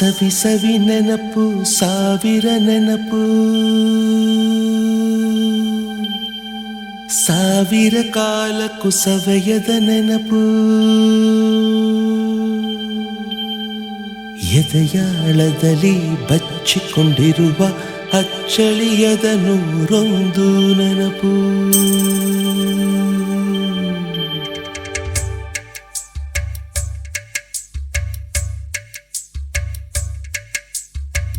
ಸವಿ ಸವಿ ನೆನಪು ಸಾವಿರ ನೆನಪು. ಸಾವಿರ ಕಾಲ ಸವೆಯದ ನೆನಪು. ಎದೆಯಾಳದಲ್ಲಿ ಬಚ್ಚಿಕೊಂಡಿರುವ ಅಚ್ಚಳಿಯದ ನೂರೊಂದು ನೆನಪು.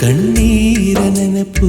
ಕಣ್ಣೀರ ನೆನಪು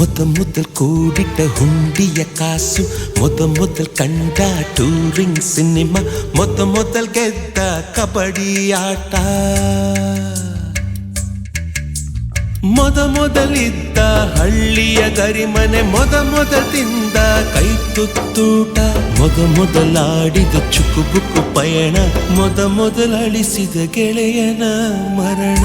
ಮೊದಲ್ ಕೂಡಿಟ್ಟ ಹುಂಡಿಯ ಕಾಸು ಮೊದಲ್ ಕಂಡ ಟೂರಿಂಗ್ ಸಿನಿಮಾ ಮೊದ ಮೊದಲ್ ಗೆದ್ದ ಕಬಡ್ಡಿ ಆಟ. ಮೊದ ಮೊದಲಿದ್ದ ಹಳ್ಳಿಯ ಗರಿಮನೆ, ಮೊದ ಮೊದಲಿಂದ ಕೈ ತುತ್ತೂಟ. ಮೊದ ಮೊದಲಾಡಿದ ಚುಕುಬುಕು ಪಯಣ, ಮೊದ ಮೊದಲಳಿಸಿದ ಗೆಳೆಯನ ಮರಣ.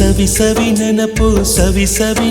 ಸವಿ ಸವಿ ನೆನಪು ಸವಿ ಸವಿ